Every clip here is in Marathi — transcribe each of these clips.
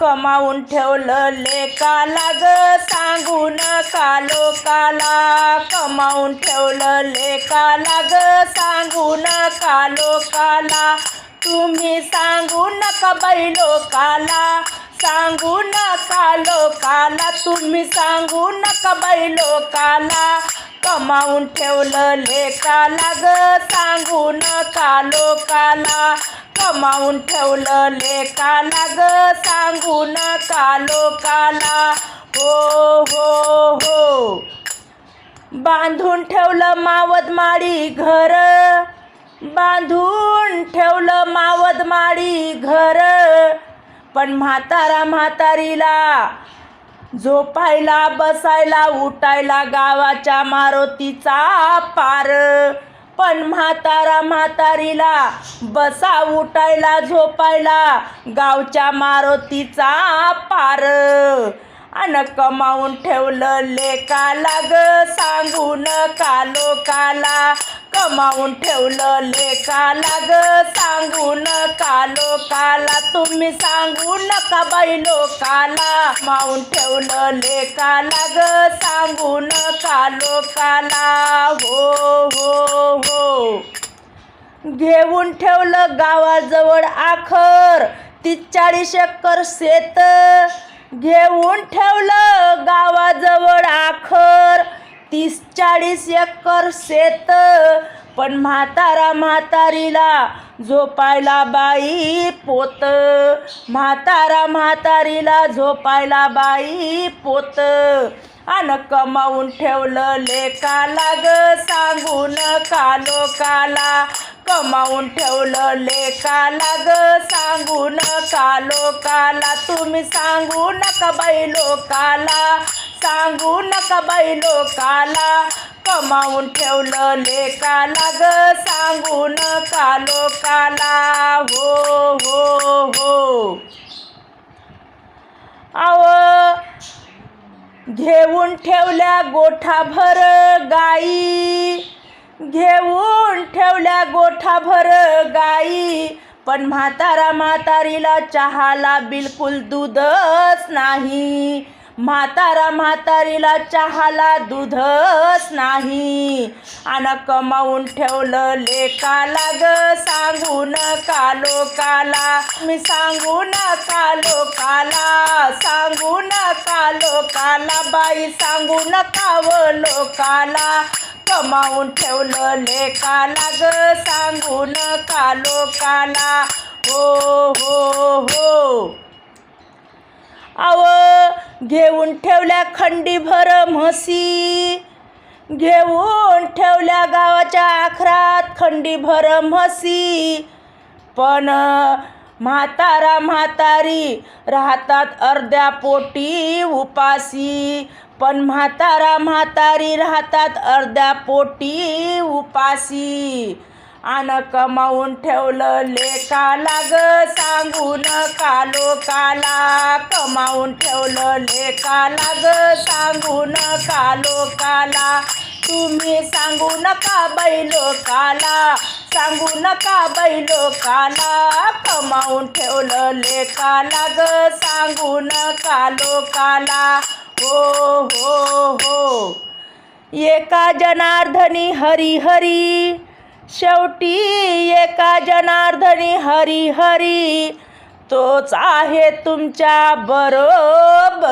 कमावून ठेवलं लेकाला ग. सांगू कालो लोकाला? कमावून ठेवलं लेकाला ग. सांगू कालो लोकाला? तुम्ही सांगू नका बाई लोकाला? सांगू नका लोकाला? तुम्ही सांगू नका बाई लोकाला? कमावून ठेवलं लेकाला ग. सांगू नका लोकाला? कमावून ठेवलं लेकाला ग. सांगू नका लोकाला? हो हो हो. बांधून ठेवलं मावद माळी घर. बांधून ठेवलं मावद माळी घर. पण म्हातारा म्हातारीला झोपायला बसायला उठायला गावाच्या मारुतीचा पार. पण म्हातारा म्हातारीला बसा उठायला झोपायला. गावच्या मारुतीचा पार अन कमावून ठेवलं लेकाला ग. सांगून कालो काला कमावून ठेवलं लेखाला ग. सांगू नका लोकाला? तुम्ही सांगू नका बाई लोकाला. मावून ठेवलं लेखाला ग. सांगू नका लोकाला? हो हो हो. घेऊन ठेवलं गावाजवळ आखर. ती चाळीस एकर शेत. घेऊन ठेवलं गावाजवळ आखर. तीस चाळीस एकर शेत. पण म्हातारा म्हातारीला झोपायला बाई पोत. म्हातारा म्हातारीला झोपायला बाई पोत. अन कमावून ठेवलं लेकाला ग. सांगून कालो काला. कमावून ठेवलं लेकाला ग. सांगू नका लोकाला तुम्ही सांगू नका बाई लोकाला. सांगू नका बाई लोकाला. कमावून ठेवलं लेकाला ग. सांगू नका लोकाला. हो हो हो. आव घेऊन ठेवल्या गोठाभर गाई. घेऊन ठेवल्या गोठाभर गाई. पण म्हातारा म्हातारीला चहाला बिलकुल दूधच नाही. म्हातारा म्हातारीला चहाला दूधच नाही. आणि कमावून ठेवलं लेकाला ग. सांगू कालो लोकाला? मी सांगू कालो लोकाला? सांगू कालो लोकाला? बाई सांगू नका काला लोकाला? कमावून ठेवलं लेकाला ग सांगून का लोकाला हो हो हो. आव घेऊन ठेवल्या खंडीभर म्हशी. घेऊन ठेवल्या गावाच्या आखरात खंडीभर म्हशी. पण म्हातारा म्हातारी राहतात अर्ध्या पोटी उपासी पण म्हातारा म्हातारी राहतात अर्ध्या पोटी उपासी आण कमावून ठेवलं लेकाला ग सांगू नका लोकाला कमावून ठेवलं लेकाला ग सांगू नका लोकाला तुम्ही सांगू नका बैलोकाला सांगू नका बैलोकाला कमावून ठेवलं लेकाला ग सांगू नका लोकाला. हो हो हो. एका जनार्दनी हरी हरी. शेवटी एका जनार्दनी हरी हरी. तोच आहे तुमच्या बरोबर.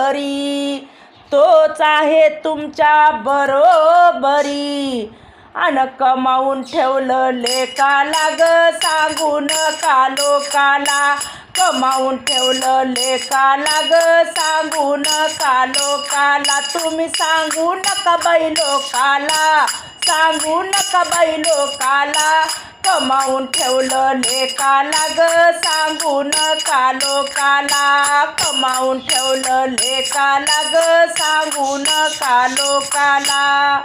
तोच आहे तुमच्या बरोबरी. अन कमावून ठेवलं लेकाला ग सांगून का लोकाला? कमावून ठेवलं लेकाला ग सांगून का लोकाला? तुम्ही सांगू नका बाई लोकाला. सांगू नका बाई लोकाला. कमावून ठेवलं लेकाला ग. सांगू नका लोकाला. कमावून ठेवलं लेकाला ग. सांगू नका लोकाला.